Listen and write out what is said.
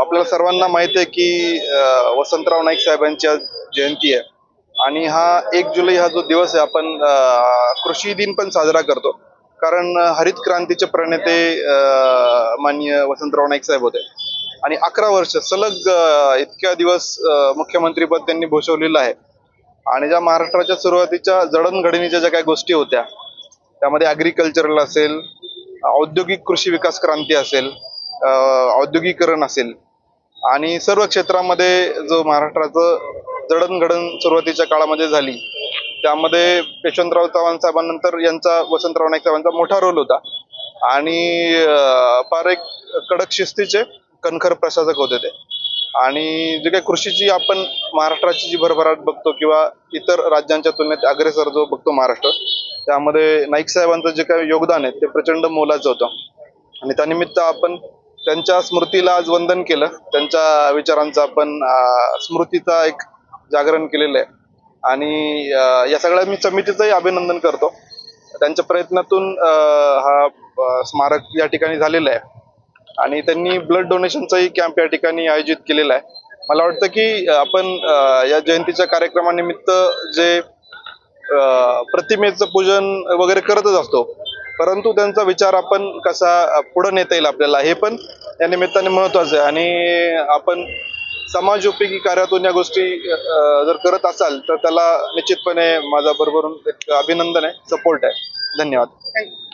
आपल्याला सर्वांना माहीत आहे की वसंतराव नाईक साहेबांची आज जयंती आहे. आणि हा एक जुलै हा जो दिवस आहे आपण कृषी दिन पण साजरा करतो. कारण हरित क्रांतीचे प्रणेते माननीय वसंतराव नाईक साहेब होते. आणि अकरा वर्ष सलग इतक्या दिवस मुख्यमंत्रीपद त्यांनी भूषवलेलं आहे. आणि ज्या महाराष्ट्राच्या सुरुवातीच्या जडणघडणीच्या ज्या काही गोष्टी होत्या त्यामध्ये ॲग्रिकल्चरल असेल औद्योगिक कृषी विकास क्रांती असेल औद्योगिकरण असेल आणि सर्व क्षेत्रामध्ये जो महाराष्ट्राचं जडणघडण सुरुवातीच्या काळामध्ये झाली त्यामध्ये यशवंतराव चव्हाण साहेबांनंतर यांचा वसंतराव नाईक साहेबांचा मोठा रोल होता. आणि फार एक कडक शिस्तीचे कणखर प्रशासक होते ते. आणि जे काही कृषीची आपण महाराष्ट्राची जी भरभराट बघतो किंवा इतर राज्यांच्या तुलनेत अग्रेसर जो बघतो महाराष्ट्र त्यामध्ये नाईक साहेबांचं जे काही योगदान आहे ते प्रचंड मोलाचं होतं. आणि त्यानिमित्त आपण त्यांच्या स्मृतीला आज वंदन केलं. त्यांच्या विचारांचं आपण स्मृतीचा एक जागरण केलेलं आहे. आणि या सगळ्या मी समितीचंही अभिनंदन करतो. त्यांच्या प्रयत्नातून हा स्मारक या ठिकाणी झालेलं आहे. आणि त्यांनी ब्लड डोनेशनचाही कॅम्प या ठिकाणी आयोजित केलेला आहे. मला वाटतं की आपण या जयंतीच्या कार्यक्रमानिमित्त जे प्रतिमेचं पूजन वगैरे करतच असतो परंतु त्यांचा विचार आपण कसा पुढे नेता येईल आपल्याला हे पण या निमित्ताने महत्वाचं आहे. आणि आपण समाजोपयोगी कार्यातून या गोष्टी जर करत असाल तर त्याला निश्चितपणे माझा बरोबर एक अभिनंदन आहे सपोर्ट आहे. धन्यवाद. थँक्यू.